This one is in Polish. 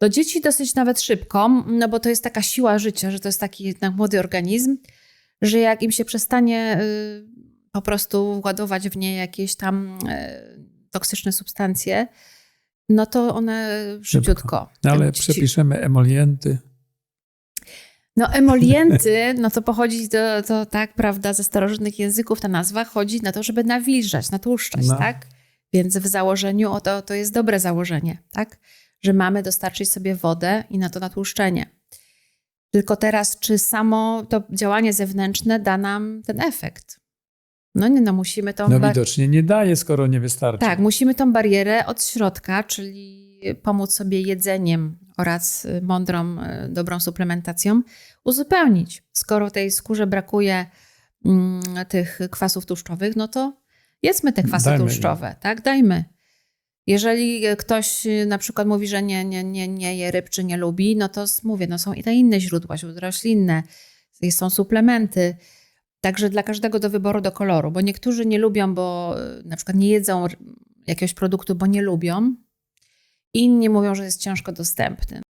Do dzieci dosyć nawet szybko, no bo to jest taka siła życia, że to jest taki jednak młody organizm, że jak im się przestanie y, po prostu ładować w nie jakieś tam y, toksyczne substancje, no to one szybciutko. No, ale Ci- przepiszemy emolienty. No emolienty, no to pochodzi do, to tak, prawda, ze starożytnych języków ta nazwa chodzi na to, żeby nawilżać, natłuszczać, No. tak? Więc w założeniu o to, to jest dobre założenie, tak? Że mamy dostarczyć sobie wodę i na to natłuszczenie. Tylko teraz, czy samo to działanie zewnętrzne da nam ten efekt? No nie, no musimy tą... No widocznie nie daje, skoro nie wystarczy. tak, musimy tą barierę od środka, czyli pomóc sobie jedzeniem oraz y, mądrą, y, dobrą suplementacją uzupełnić. Skoro tej skórze brakuje mm, tych kwasów tłuszczowych, no to jedzmy te kwasy Dajmy im. tłuszczowe, tak? Dajmy. Jeżeli ktoś y, na przykład mówi, że nie, nie, nie, nie je ryb czy nie lubi, no to mówię, no są i te inne źródła, źródła roślinne, są suplementy. Także dla każdego do wyboru, do koloru, bo niektórzy nie lubią, bo y, na przykład nie jedzą jakiegoś produktu, bo nie lubią. Inni mówią, że jest ciężko dostępny.